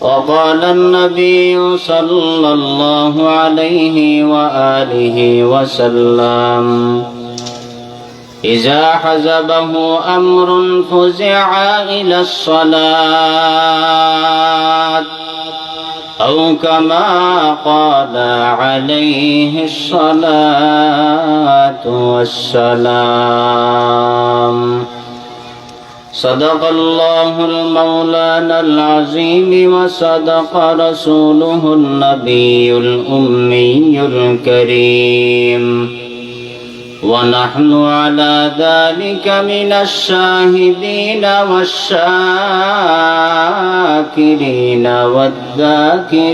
وقال النبي صلى الله عليه وآله وسلم إذا حزبه أمر فزع إلى الصلاة أو كما قال عليه الصلاة والسلام. صدق الله المولانا العظيم وصدق رسوله النبي الأمي الكريم ونحن على ذلك من الشاهدين والشاكرين والذاكرين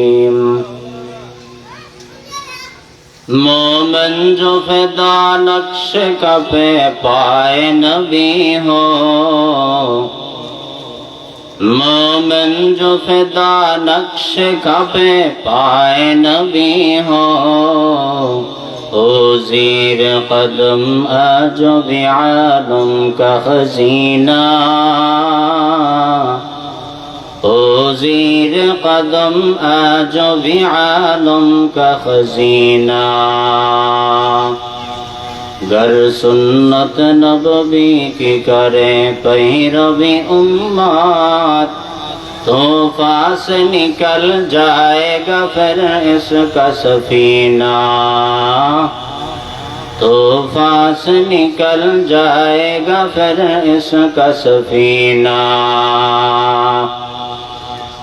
मोमन जो फिदा नक्श कपे पाए नबी हो मोमन जो फिदा नक्श कपे पाए नबी हो ओ जीर कदम आज बिआलम का खजीना زیر قدم آج بھی عالم کا خزینہ گر سنت نبوی کی کرے پیروی امت تو پاس نکل جائے گا پھر اس کا سفینہ تو پاس نکل جائے گا پھر اس کا سفینہ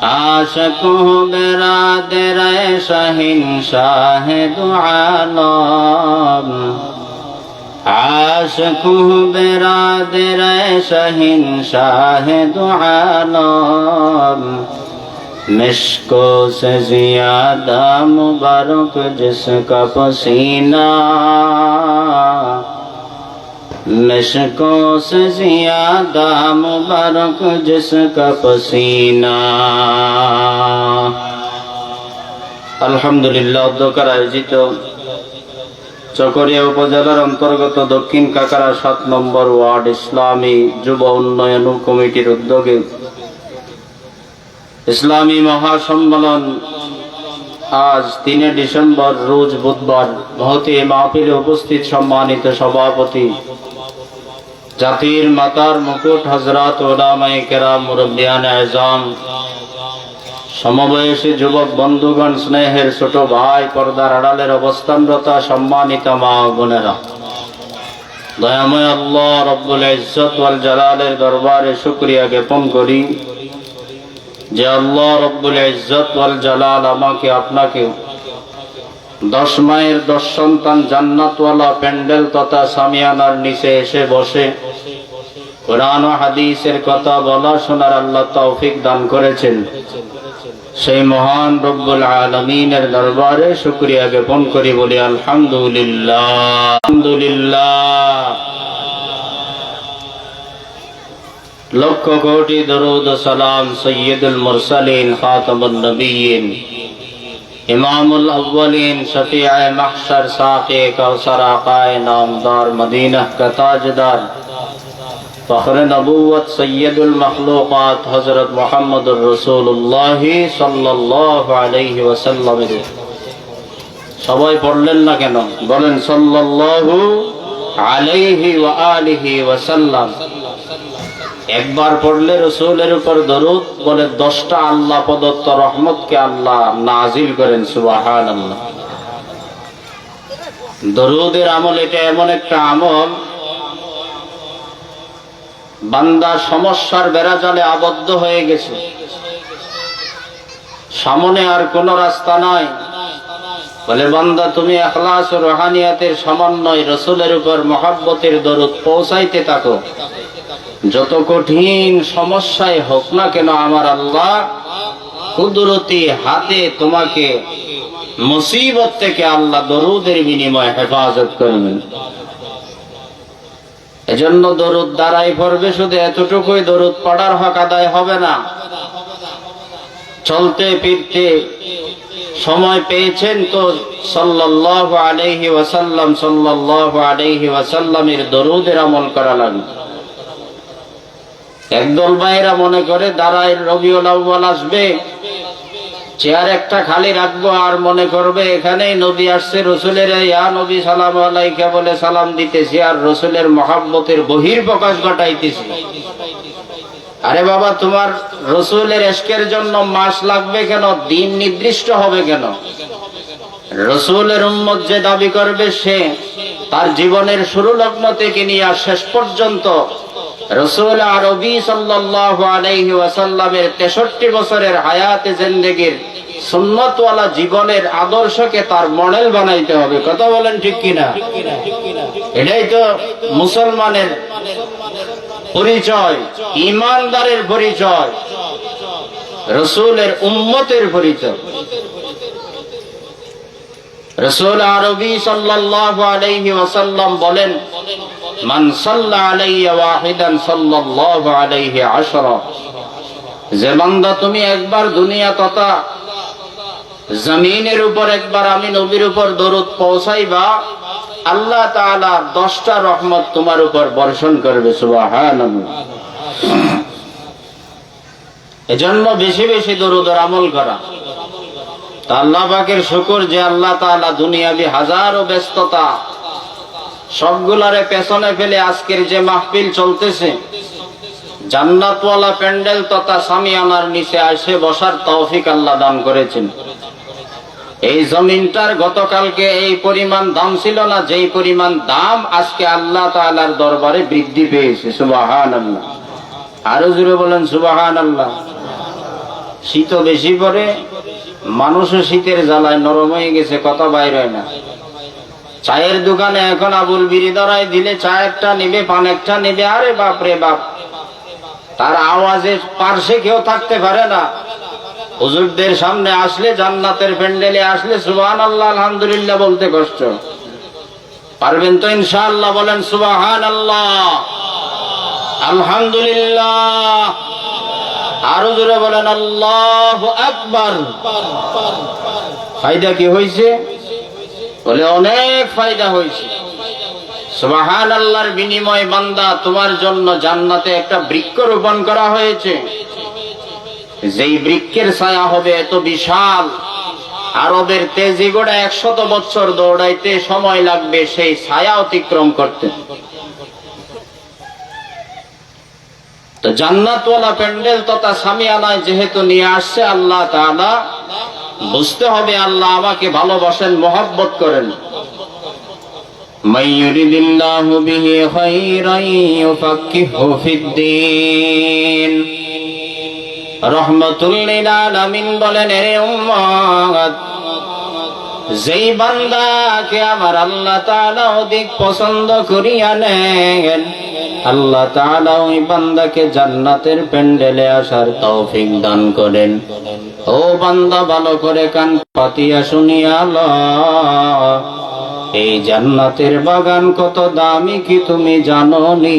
আশকো বেরাদের শাহিন শাহেদ আলম আশকো বেরাদের শাহিন শাহেদ আলম مشکو سے زیادہ مبارک جس کا پسینہ مشکوں سے زیادہ مبارک جس کا پسینہ আয়োজিত চকরিয়া উপজেলার অন্তর্গত দক্ষিণ কাকারা সাত নম্বর ওয়ার্ড ইসলামী যুব উন্নয়ন কমিটির উদ্যোগে ইসলামী মহাসম্মেলন আজ তিনে ডিসেম্বর, রোজ বুধবার। ভতি মাহফিলে উপস্থিত সম্মানিত সভাপতি জাতির মাতার মুকুট হজরত ওলামাই কেরাম মুরব্বিয়ান আজম, সমবয়সী যুবক বন্ধুগণ, স্নেহের ছোট ভাই, পর্দার আড়ালের অবস্থানরতা, সম্মানিত মা বোনেরা। দয়াময় আল্লাহ রব্বুল ইজ্জত ওয়াল জালালের দরবারে শুকরিয়া জ্ঞাপন করি যে আল্লাহ রব্বুল ইজ্জত ওয়াল জালাল আমাকে আপনাকে দশ মায়ের দশ সন্তান জান্নাতওয়ালা প্যান্ডেল তথা সামিয়ানার নিচে এসে বসে। কোরআন ও হাদিসের কথা বলা শোনার আল্লাহ তৌফিক দান করেছেন। সেই মহান রব্বুল আলমিনের দরবারে শুক্রিয়া জ্ঞাপন করি বলি, আলহামদুলিল্লাহ। আলহামদুলিল্লাহ। লক্ষ কোটি দরুদ সালাম সৈয়দুল মুরসালিন, খাতামুন নবীন। ইমামুল আউ্বালিন শফিআ মাহশর সাকে কৌসর আকায় নামদার মদিনা কা তাজদার। ফখর নবুয়ত সৈয়দুল মখলুকাত হজরত মোহাম্মদুর রসুল্লাহ সাল্লাহ আলাইহি ওয়াসাল্লামের। সবাই পড়লেন না কেন? বলেন সাল্লাল্লাহু আলাইহি ওয়া আলিহি ওয়াসাল্লাম। একবার পড়লে রসুলের উপর দরুদ বলে দশটা আল্লাহ প্রদত্ত রহমতকে আল্লাহ নাজিল করেন সুবাহান আল্লাহ দরুদের আমল এটা এমন একটা আমল, বান্দা সমস্যার বেড়া বেড়াজালে আবদ্ধ হয়ে গেছে। সামনে আর কোনো রাস্তা নাই। বলে, বান্দা, তুমি এখলাস রোহানিয়াতের সমন্বয়, রসুলের উপর মহাব্বতের দরুদ পৌঁছাইতে থাকো। যত কঠিন সমস্যায় হোক না কেন, আমার আল্লাহ কুদরতি হাতে তোমাকে মুসিবত থেকে আল্লাহ দরুদের বিনিময়ে হেফাজত করবেন। এজন্য দরুদ দ্বারাই পড়বে, শুধু এতটুকুই দরুদ পড়ার হক আদায় হবে না। চলতে ফিরতে সময় পেয়েছেন তো সাল্লাল্লাহু আলাইহি ওয়াসাল্লাম, সাল্লাল্লাহু আলাইহি ওয়াসাল্লামের দরুদের আমল করা লাগবে একদল ভাইরা মনে করে, দাঁড়ায়, রবিউল আউ্বাল আসবে, চেয়ার একটা খালি রাখব, আর মনে করবে, এখানেই নবী আসছে, রসুলের, ইয়া নবী সালাম আলাইকা বলে সালাম দিতেছি, আর রসুলের মহাব্বতের বহির প্রকাশ ঘটাইতেছি। আরে বাবা, তোমার রসুলের এসকের জন্য মাস লাগবে কেন? দিন নির্দিষ্ট হবে কেন? রসুলের উম্মত যে দাবি করবে সে তার জীবনের শুরু লগ্ন থেকে নিয়ে আর শেষ পর্যন্ত রসুল আরবি সাল্লাহ আলাইহি ওয়াসাল্লামের তেষট্টি বছরের হায়াতে জিন্দেগির সুন্নতওয়ালা জীবনের আদর্শকে তার মডেল বানাইতে হবে। কথা বলেন ঠিক কিনা? এটাই তো মুসলমানের পরিচয়, ইমানদারের পরিচয়, রসুলের উম্মতের পরিচয়। রসুল আরবি বলেন, মান যে বান্দা তুমি একবার দুনিয়া তথা জমিনের উপর একবার আমি নবীর উপর দরুদ পৌঁছাইবা, আল্লাহ তাআলা দশটা রহমত তোমার উপর বর্ষণ করবে এজন্য বেশি বেশি দরুদের আমল করা। আল্লাহ শুকর যে আল্লাহ তাআলা দুনিয়াবি হাজারো ব্যস্ততা সবগুলারে পেছনে ফেলে আজকের যে মাহফিল চলতেছে, জান্নাতওয়ালা প্যান্ডেল তথা সামিয়ানার নিচে আসে বসার তৌফিক আল্লাহ দান করেছেন। এই জমিনটার গতকালকে এই পরিমাণ দাম ছিল না, যেই পরিমাণ দাম আজকে আল্লাহ তাআলার দরবারে বৃদ্ধি পেয়েছে সুবাহান আল্লাহ আরও জুড়ে বলেন সুবাহান আল্লাহ শীত বেশি পরে মানুষও শীতের জ্বালায় নরম হয়ে গেছে, কথা বাইর হয় না। চায়ের দোকানে এখন আবুল বিড়ি ধরাই দিলে চা একটা নিবে পান একটা নিবে, আরে বাপ রে বাপ। তার আওয়াজে পার্শ্বে কেউ থাকতে পারে না। হুজুরদের সামনে আসলে জান্নাতের প্যান্ডেলে আসলে সুবাহান আল্লাহ আলহামদুলিল্লাহ বলতে কষ্ট। পারবেন তো ইনশাআল্লাহ বলেন সুবাহান আল্লাহ আলহামদুলিল্লাহ। আরও জোরে বলেন আল্লাহ আকবার। ফায়দা কি হয়েছে বলে অনেক ফায়দা হয়েছে সুবাহান আল্লাহর বিনিময় বান্দা তোমার জন্য জান্নাতে একটা বৃক্ষ রোপণ করা হয়েছে। যেই বৃক্ষের ছায়া হবে এত বিশাল, আরবের তেজি গোড়া একশত বছর দৌড়াইতে সময় লাগবে সেই ছায়া অতিক্রম করতে। তো জান্নাতওয়ালা প্যান্ডেল তথা সামিয়ানায় যেহেতু নিয়ে আসছে আল্লাহ তালা বুঝতে হবে আল্লাহ আমাকে ভালোবাসেন, মহাব্বত করেন। মাইয়ুরিদিল্লাহু বিহি খায়রান ইউফাক্কিহু ফিদ্দীন রহমতুল্লিল আলামিন যেই বান্দাকে আমার আল্লাহ তাআলা অধিক পছন্দ করিয়া নেন, আল্লাহ তাআলা ওই বান্দাকে জান্নাতের প্যান্ডেলে আসার তৌফিক দান করেন। ও বান্দা, ভালো করে কান পাতিয়া শুনিয়া ল। এই জান্নাতের বাগান কত দামি কি তুমি জানো নি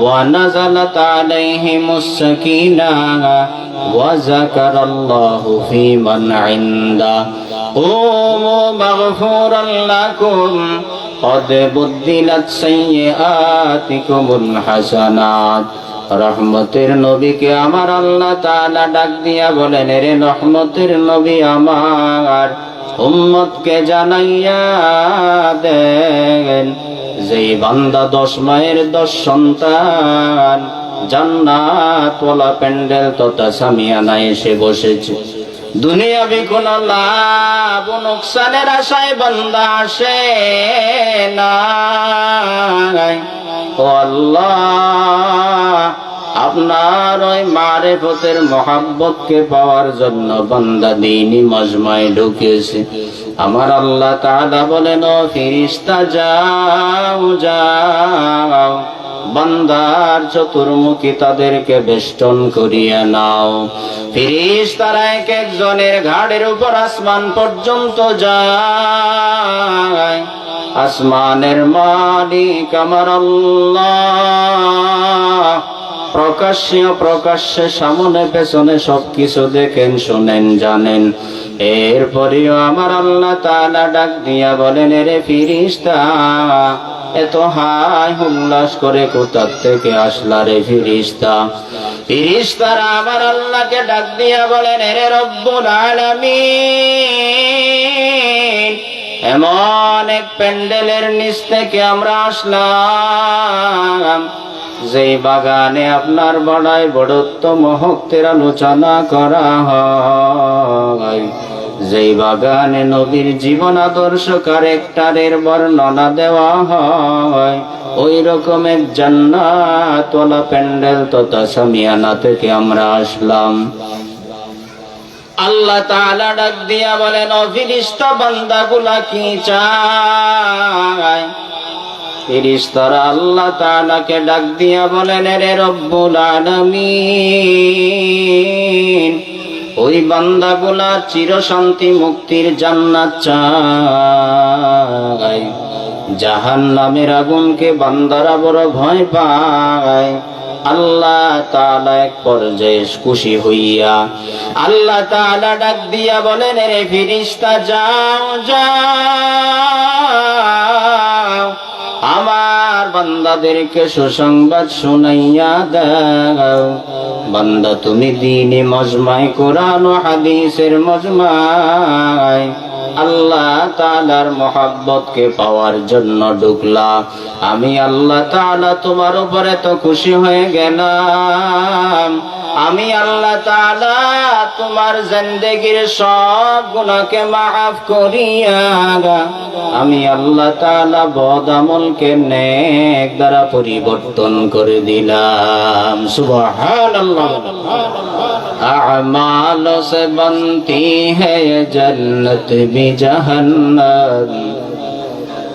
ونزلت عليهم السكينة وذكر الله في من عنده قوموا مغفورا لكم قد بدلت سيئاتكم الحسنات রহমতের নবীকে আমার আল্লাহ তাআলা ডাক দিয়া বলেন রে রহমতের নবী আমার উম্মতকে জানাইয়া দেন যেই বান্দা দশ মায়ের দশ সন্তান, জান্নাত ওলা প্যান্ডেল তথা সামিয়ানা এসে বসেছে। দুনিয়াবি কোন লাভ, নোকসানের আশায় বান্দা আসে না ও আল্লাহ আপনার ওই মারেফতের মহাব্বতকে পাওয়ার জন্য বান্দা দিনই মজমায় ঢুকেছে। আমার আল্লাহ তাআলা বলেন, ও ফিরিস্তা যাও যাও। বান্দার চতুর্মুখী তাদেরকে বেষ্টন করিয়া নাও। ফিরিস এক একজনের ঘাড়ের উপর আসমান পর্যন্ত যায়। আসমানের মালিক আমার আল্লাহ। প্রকাশ্যে প্রকাশ্যে সামনে পেছনে সবকিছু দেখেন, শোনেন, জানেন। এরপরেও আমার আল্লাহ তাআলা ডাক দিয়া বলেন রে ফিরিস্তা, এত হাই হুল্লাস করে কোথার থেকে আসলা রে ফিরিস্তা? ফিরিস্তারা আমার আল্লাহকে ডাক দিয়া বলেন রে রব্বুল আলামিন, এমন এক প্যান্ডেলের নিচ থেকে আমরা আসলাম। যেই বাগানে আপনার বড়াই বড়ত্ব মহত্বের আলোচনা করা হয়, যেই বাগানে নবীর জীবন আদর্শ কারেক্টারের বর্ণনা দেওয়া হয়, ওই রকম এক জান্নাত ওলা প্যান্ডেল তথা সামিয়ানা থেকে আমরা আসলাম। আল্লাহ তাআলা ডাক দিয়া বলেন অফিরিস্ত বান্দাগুলা কি চায়? ফিরিস্তারা আল্লাহ তাআলাকে ডাক দিয়া বলেন রে রব্বুল আলামিন, ওই বান্দাগুলা চির শান্তি মুক্তির জান্নাত চায়। জাহান নামের আগুনকে বান্দারা বড় ভয় পায়। আল্লাহ তালা এক পর্যায়ে খুশি হইয়া আল্লাহ তালা ডাক দিয়া বলেন রে ফিরিস্তা যাও আমার বান্দাদেরকে সুসংবাদ শুনাইয়া দাও। বান্দা, তুমি দিনে মজমায় কোরআন ও হাদিসের মজমায়। আল্লাহ তালার মোহাব্বতকে পাওয়ার জন্য ঢুকলা আমি আল্লাহ তালা তোমার উপরে তো খুশি হয়ে গেলাম। আমি আল্লাহ তালা তোমার জিন্দগির সব গুণাকে মাফ করিয়া আমি আল্লাহ তালা বদ আমলকে নেক দ্বারা পরিবর্তন করে দিলাম। সুবহান اعمال سے بنتی ہے جنت بھی جہنم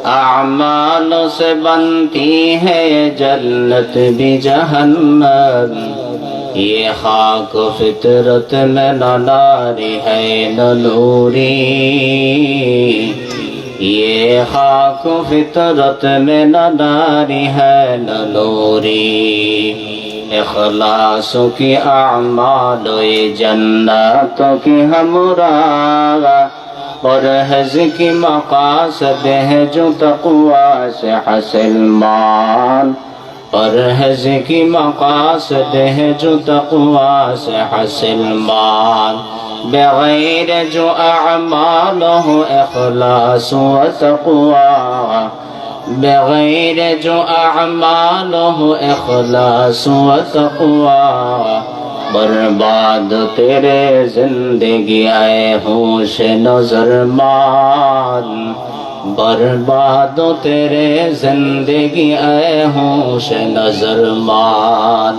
اعمال سے بنتی ہے جنت بھی یہ خاک فطرت میں نہ ناری ہے، نہ نوری۔ یہ خاک فطرت میں نہ ناری ہے، نہ نوری۔ اخلاص کی اعمال یہ جنت کی ہمراہ۔ اور حض کی مقاصد ہے جو تقوا سے حاصل مان پرہز کی مقاصد ہے جو تقوا سے حسل مان بغیر جو اعمال ہو، اخلاص و تقوا بغیر جو اعمال ہو، اخلاص و تقوا برباد تیرے زندگی آئے ہوش نظر مان برباد تیرے زندگی اے ہوش نظر مان